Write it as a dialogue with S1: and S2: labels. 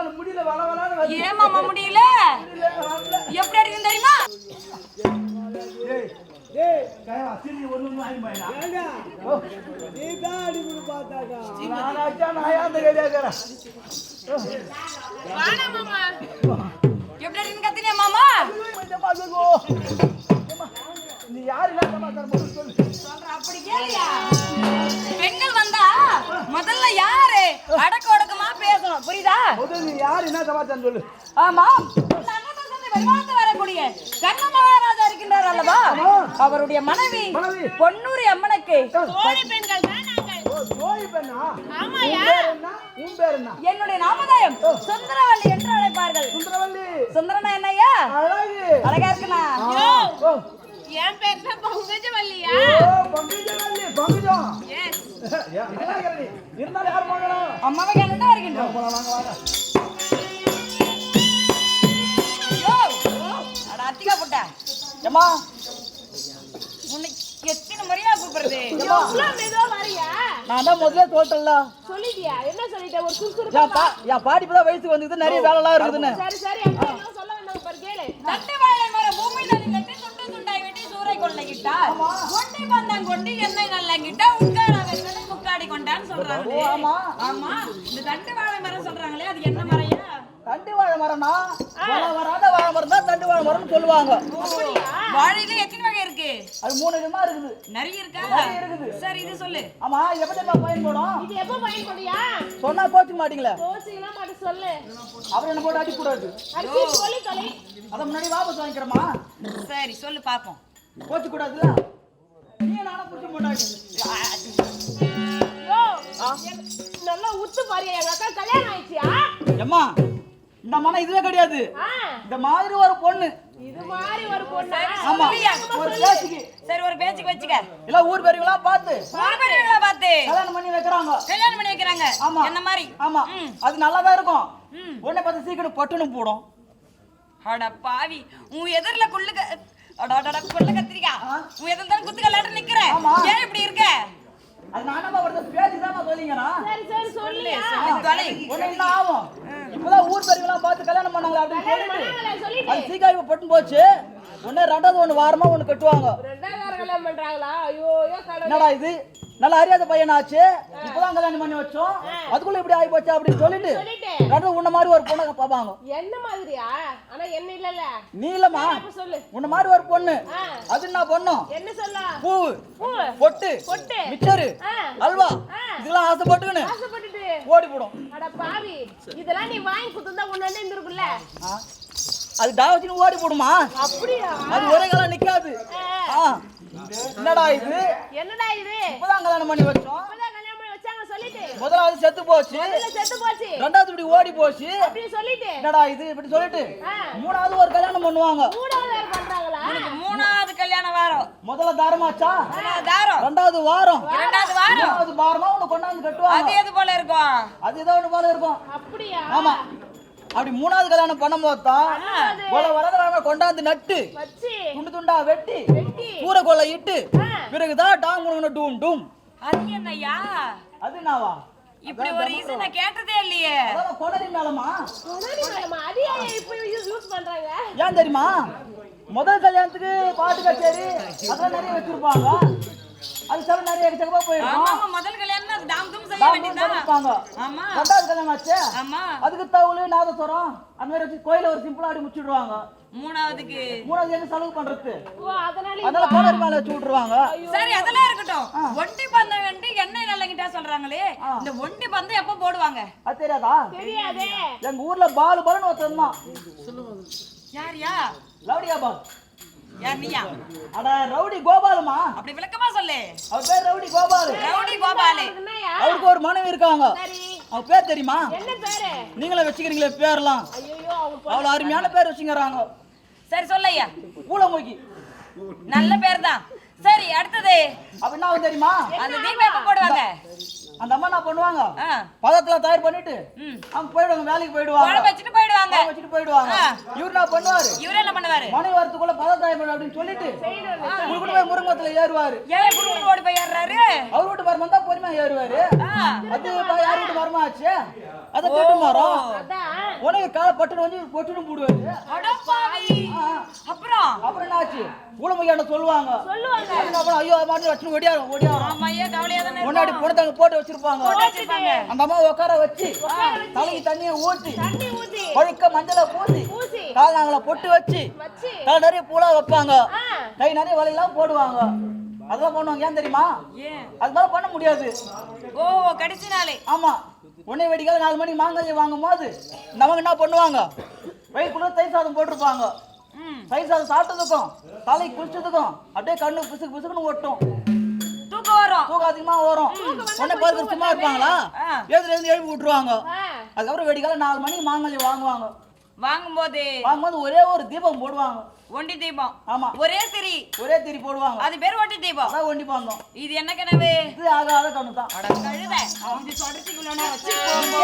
S1: என்னால முடியல வள வளன்னு வருது.
S2: ஏன் மாமா முடியல. எப்படி அடிக்கும் தெரியுமா? எப்படி கத்தினியா மாமா?
S1: ஏம்மா. ஏம்மா, நீ யாரு
S2: பெண்கள் வந்தா முதல்ல யாரு? அடக்க
S1: நீ யாரு என்ன சமாச்சாரம் சொல்லு?
S2: ஆமா. வரக்கூடிய மகாராஜா இருக்கின்றார் அல்லவா? அவருடைய மனைவி. பொன்னூரி அம்மனுக்கு.
S3: தோழி பெண்கள் தான் நாங்கள்.
S1: ஓ, தோழி பெண்ணா?
S3: ஆமாயா
S1: உன் பேர் என்ன? உன் பேர் என்ன?
S2: என்னுடைய நாமதயம் சுந்தரவல்லி என்று அழைப்பார்கள்.
S1: சுந்தரவல்லி.
S2: சுந்தரனா என்னய்யா
S1: அழகு.
S2: அழகா இருக்குண்ணா.
S1: ஓ,
S3: என் பேர் தான் பங்கஜவல்லியா?
S1: ஓ, பங்குஜவல்லி, இருந்தாலும் யார் வாங்கணும்?
S2: அம்மாவை கேட்டு வருகின்றோம்.
S1: போலாம், வாங்க, வாங்க.
S2: ஐயோ, அட அத்திகா புட்டா.
S1: ஏம்மா,
S2: உன்னை எத்தனை முறையா கூப்பிடுறது?
S1: நான் தான் முதல்ல தோட்டல்ல.
S3: சொல்லிட்டியா? என்ன சொல்லிட்ட? ஒரு சுறுசுறுப்பா
S1: என் பா என் பாட்டி இப்பதான் வயசுக்கு வந்தது நிறைய வேலைலாம் இருக்குதுன்னு.
S3: சரி சரி என்ன சொல்ல வேண்டாம் பாரு கேளு.
S2: தட்டு வாழை மரம் பூமி நதி கட்டி துண்டு துண்டாய் வெட்டி சூறை கொள்ளையிட்டார் கொண்டி பந்தம் கொண்டி எண்ணெய் நல்லங்கிட்டா சொல்றாங்களே?
S1: ஆமா.
S2: ஆமா. இந்த தட்டு வாழை மரம் சொல்றாங்களே அது என்ன மரையா?
S1: தண்டு வாழை மரம்னா வர வராத வாழை மரம் தான் தண்டு வாழை மரம்னு சொல்லுவாங்க.
S2: வாழையில எத்தனை வகை இருக்கு?
S1: அது மூணு விதமா இருக்குது.
S2: நிறைய இருக்கா?
S1: இருக்குது.
S2: சரி இது சொல்லு.
S1: ஆமா எப்படி நான் பயன்படும்
S3: இது எப்ப பயன்படுயா
S1: சொன்னா கோச்சுக்க மாட்டீங்களே?
S3: கோச்சிக்கலாம் மாட்டு சொல்லு.
S1: அவர் என்ன போட்டு அடிக்க கூடாது
S3: அடிச்சு சொல்லி தொலை
S1: அதை முன்னாடி வாபஸ் வாங்கிக்கிறோமா
S2: சரி சொல்லு பாப்போம்.
S1: கோச்சு கூடாதுல்ல நீ நானும் புடிச்ச மாட்டாங்க.
S3: நல்லா உத்து பாரு எங்க அக்கா கல்யாணம் ஆயிடுச்சியா?
S1: எம்மா இந்த மனம் இதுவே கிடையாது. இந்த மாதிரி ஒரு பொண்ணு.
S3: இது மாதிரி ஒரு பொண்ணா?
S1: ஆமா.
S2: சொல்லுவியா?
S1: ஒரு பேச்சுக்கு.
S2: சரி ஒரு பேச்சுக்கு வச்சுக்க.
S1: இல்ல ஊர் பெரியவங்களாம் பார்த்து.
S2: பார்த்து.
S1: கல்யாணம் பண்ணி வைக்கிறாங்க.
S2: கல்யாணம் பண்ணி வைக்கிறாங்க.
S1: ஆமா.
S2: என்ன மாதிரி?
S1: ஆமா. அது நல்லா தான் இருக்கும். உடனே பார்த்து சீக்கிரம் பட்டுன்னு போடும்.
S2: அட பாவி உன் எதிரில குள்ளு க- அட அட, அட குள்ள கத்திரிக்கா. உன் எதிரில தான் குத்து கல்லாட்டு நிக்கிற
S1: ஆமா.
S2: ஏன் இப்படி இருக்க
S1: அது நானமா ஒருத்தர் பேச்சு தான் சொல்லிங்கண்ணா
S3: சரி சரி சொல்லியா
S1: என்ன ஆகும். இப்பதான் ஊர் பெரியவங்களாம் பார்த்து கல்யாணம் பண்ணாங்களா அப்படின்னு சொல்லிட்டு. அது பட்டு போச்சு. உடனே ரெண்டாவது ஒண்ணு வாரமா ஒண்ணு கட்டுவாங்க. என்னடா இது? நல்லா அறியாத பையனாச்சு இப்பதான் கல்யாணம் பண்ணி வச்சோம். அதுக்குள்ள இப்படி ஆகி போச்சு அப்படின்னு சொல்லிட்டு ரெண்டு உன்ன மாதிரி ஒரு பொண்ணை பார்ப்பாங்க.
S3: என்ன மாதிரியா? ஆனா என்ன இல்லல்ல.
S1: நீ
S3: சொல்லு.
S1: உன்ன மாதிரி ஒரு பொண்ணு. அது என்ன பொண்ணும்
S3: என்ன சொல்ல
S1: பூ பொட்டு.
S3: பொட்டு.
S1: மிச்சரு.
S3: ஆ,
S1: அல்வா. இதெல்லாம்
S3: ஆசைப்பட்டுட்டு
S1: ஓடி போடும்
S3: அட பாவி இதெல்லாம் நீ வாங்கி கொடுத்துருந்தா உன்ன இருந்திருக்குல்ல?
S1: அது டாவச்சின்னு ஓடி போடுமா
S3: அப்படியா?
S1: அது ஒரே காலம் நிக்காது. என்னடா இது?
S3: என்னடா இது?
S1: இப்பதான் கல்யாணம் பண்ணி வச்சோம்.
S3: இப்பதான் கல்யாணம் பண்ணி வச்சாங்க சொல்லிட்டு.
S1: முதலாவது செத்து போச்சு.
S3: செத்து போச்சு.
S1: ரெண்டாவது இப்படி ஓடி போச்சு
S3: சொல்லிட்டு.
S1: என்னடா இது? இப்படி சொல்லிட்டு. மூணாவது ஒரு கல்யாணம் பண்ணுவாங்க
S3: மூணாவது யார் பண்றாங்களா
S2: மூணாவது கல்யாண வாரம்.
S1: முதல்ல தாரமாச்சா
S2: தாரம்.
S1: ரெண்டாவது வாரம்.
S2: இரண்டாவது வாரம்.
S1: மூணாவது வாரமா ஒண்ணு கொண்டாந்து
S2: அது
S1: கட்டுவாங்க
S2: எது போல இருக்கும்?
S1: அது ஏதோ ஒண்ணு போல இருக்கும்.
S3: அப்படியா?
S1: ஆமா. அப்படி மூணாவது கல்யாணம் பண்ணும்போது தான் கொலை வாங்க கொண்டாந்து நட்டு துண்டு துண்டா வெட்டி
S3: வெட்டி.
S1: கூரை கொலை இட்டு. பிறகுதான் டாங் முழுங்கின டூம் டூம்.
S2: அது என்னய்யா?
S1: அது நாவா
S2: இப்படி ஒரு ஈசை நான் கேட்டதே இல்லையே.
S1: அதான் கொடரி மேலமா?
S3: கொடாரி மேலமா? அது ஏன் இப்ப யூஸ் பண்றாங்க?
S1: ஏன் தெரியுமா? முதல் கல்யாணத்துக்கு பாட்டு கச்சேரி அதெல்லாம் நிறைய வச்சிருப்பாங்க. அது சில நிறைய எக்கச்சக்கமா போயிருக்கும்.
S2: ஆமா முதல் கல்யாணம் அது டாம் தூம் செய்ய
S1: டாம்
S2: வேண்டியதுதான்.
S1: இருப்பாங்க
S2: ஆமா.
S1: ரெண்டாவது கல்யாணம் ஆச்சு.
S2: ஆமா.
S1: அதுக்கு தவுள் நாதஸ்வரம் அந்த மாதிரி வச்சு கோயில ஒரு சிம்பிளா அப்படி முடிச்சுடுவாங்க.
S2: மூணாவதுக்கு.
S1: மூணாவது எங்க செலவு பண்றது
S3: ஓ அதனால
S1: மேல வச்சு விட்டுருவாங்க.
S2: சரி அதெல்லாம் இருக்கட்டும். ஒண்டி பந்தம் வேண்டி எண்ணெய் நல்லங்கிட்டா சொல்றாங்களே. இந்த ஒண்டி பந்தம் எப்ப போடுவாங்க?
S1: அது தெரியாதா?
S3: தெரியாதே.
S1: எங்க ஊர்ல பாலு பாலுன்னு ஒருத்தன் தான்
S2: யாரியா
S1: ரவுடியா பால்.
S2: யார் நீயா?
S1: அட ரவுடி கோபாலுமா?
S2: அப்படி விளக்கமா சொல்லு.
S1: அவர் பேர் ரவுடி கோபாலு.
S2: ரவுடி கோபாலு.
S1: அவருக்கு ஒரு மனைவி இருக்காங்க.
S3: சரி.
S1: அவ பேர் தெரியுமா?
S3: என்ன பேரு?
S1: நீங்களே வச்சுக்கிறீங்களே பேர்லாம்.
S3: ஐயோ
S1: அவ்வளவு அருமையான பேர் வச்சுக்கிறாங்க.
S2: சரி சொல்லையா
S1: ஊழமொக்கி
S2: நல்ல பேர் தான் சரி அடுத்தது. என்னது
S1: அப்ப என்ன ஆகும் தெரியுமா?
S2: அந்த தீபம் போடுவாங்க.
S1: அந்த அம்மா என்ன பண்ணுவாங்க. பதத்துல தயார் பண்ணிட்டு. அவங்க போயிடுவாங்க வேலைக்கு போயிடுவாங்க.
S2: வச்சுட்டு போயிடுவாங்க.
S1: வச்சுட்டு போயிடுவாங்க. இவரு என்ன பண்ணுவாரு?
S2: இவரு என்ன பண்ணுவாரு?
S1: மனை வரத்துக்குள்ள பதம் தயார் பண்ணு அப்படின்னு சொல்லிட்டு போய் முருங்கத்துல ஏறுவாரு.
S2: ஏன் குடும்பம் ஓடி போய் ஏறாரு
S1: அவர் வீட்டு மரமா தான் பொறுமையா ஏறுவாரு. அது யார் வீட்டு மரமா ஆச்சு? அது கெட்டு மரம் உனக்கு கால பட்டுன்னு வந்து பொட்டுன்னு போடுவாரு.
S2: அப்புறம்?
S1: அப்புறம் என்ன ஆச்சு ஊழமையான சொல்லுவாங்க. பண்ண ஐயோ மாட்டி வச்சு ஒடியாரும் ஒடியாரும். முன்னாடி புடத்தாங்க போட்டு வச்சிருப்பாங்க. அந்த அம்மா உட்கார வச்சு தலைக்கு தண்ணியை ஊத்தி
S3: தண்ணி ஊத்தி.
S1: பழுக்க மஞ்சளை பூசி
S3: ஊசி
S1: கால் நாங்கள பொட்டு வச்சு
S3: வச்சு.
S1: தலை நிறைய பூலா வைப்பாங்க. கை நிறைய வலையெல்லாம் போடுவாங்க. அதெல்லாம் பண்ணுவாங்க. ஏன் தெரியுமா? அது மாதிரி பண்ண முடியாது.
S2: ஓ கடைசி நாளே.
S1: ஆமா. உன்னை வெடிக்கால நாலு மணிக்கு மாங்கல்யம் வாங்கும் போது நமக்கு என்ன பண்ணுவாங்க? வயிற்றுக்குள்ள தயிர் சாதம் போட்டிருப்பாங்க. தயிர் சாதம் சாப்பிட்டதுக்கும் தலை குளிச்சதுக்கும் அப்படியே கண்ணு பிசுக்கு பிசுக்குன்னு ஒட்டும்.
S2: தூக்கம் வரும்.
S1: தூக்கம் அதிகமா வரும். உடனே பார்த்து சும்மா இருப்பாங்களா. எழுந்து எழுந்து எழுப்பி விட்டுருவாங்க. அதுக்கப்புறம் வெடிக்கால நாலு மணிக்கு மாங்கல்யம் வாங்குவாங்க.
S2: வாங்கும்போது
S1: வாங்கும்போது ஒரே ஒரு தீபம் போடுவாங்க.
S2: ஒண்டி தீபம்.
S1: ஆமா.
S2: ஒரே திரி.
S1: ஒரே திரி போடுவாங்க.
S2: அது பேர் ஒண்டி தீபம்.
S1: அதான் ஒண்டி பாந்தோம்
S2: இது என்ன கனவு?
S1: இது ஆகாத கண்ணு தான்
S2: இது சொல்றதுக்குள்ள வச்சு